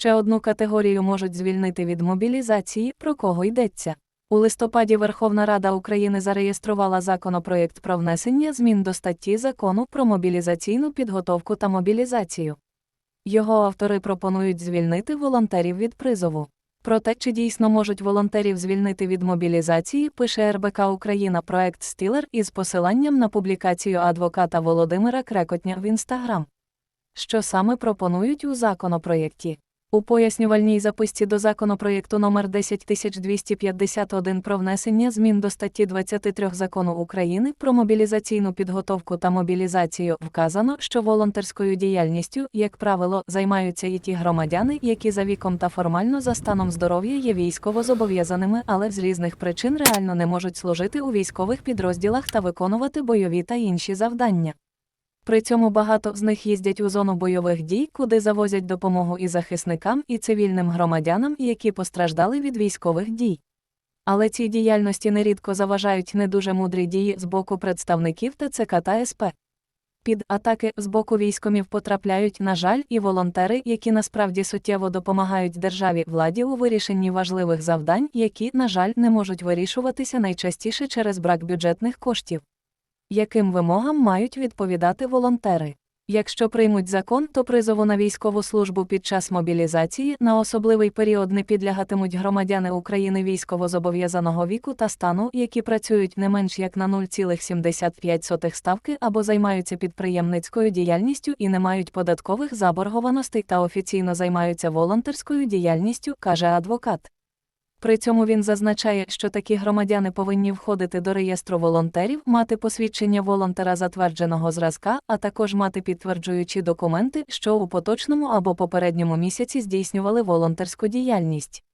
Ще одну категорію можуть звільнити від мобілізації, про кого йдеться. У листопаді Верховна Рада України зареєструвала законопроєкт про внесення змін до статті закону про мобілізаційну підготовку та мобілізацію. Його автори пропонують звільнити волонтерів від призову. Про те, чи дійсно можуть волонтерів звільнити від мобілізації, пише РБК Україна проект Стілер із посиланням на публікацію адвоката Володимира Крекотня в Інстаграм. Що саме пропонують у законопроєкті? У пояснювальній записці до законопроєкту номер 10251 про внесення змін до статті 23 закону України про мобілізаційну підготовку та мобілізацію вказано, що волонтерською діяльністю, як правило, займаються і ті громадяни, які за віком та формально за станом здоров'я є військово-зобов'язаними, але з різних причин реально не можуть служити у військових підрозділах та виконувати бойові та інші завдання. При цьому багато з них їздять у зону бойових дій, куди завозять допомогу і захисникам, і цивільним громадянам, які постраждали від військових дій. Але цій діяльності нерідко заважають не дуже мудрі дії з боку представників ТЦК та СП. Під атаки з боку військомів потрапляють, на жаль, і волонтери, які насправді суттєво допомагають державі владі у вирішенні важливих завдань, які, на жаль, не можуть вирішуватися найчастіше через брак бюджетних коштів яким вимогам мають відповідати волонтери. Якщо приймуть закон, то призову на військову службу під час мобілізації на особливий період не підлягатимуть громадяни України військовозобов'язаного віку та стану, які працюють не менш як на 0,75 ставки або займаються підприємницькою діяльністю і не мають податкових заборгованостей та офіційно займаються волонтерською діяльністю, каже адвокат. При цьому він зазначає, що такі громадяни повинні входити до реєстру волонтерів, мати посвідчення волонтера затвердженого зразка, а також мати підтверджуючі документи, що у поточному або попередньому місяці здійснювали волонтерську діяльність.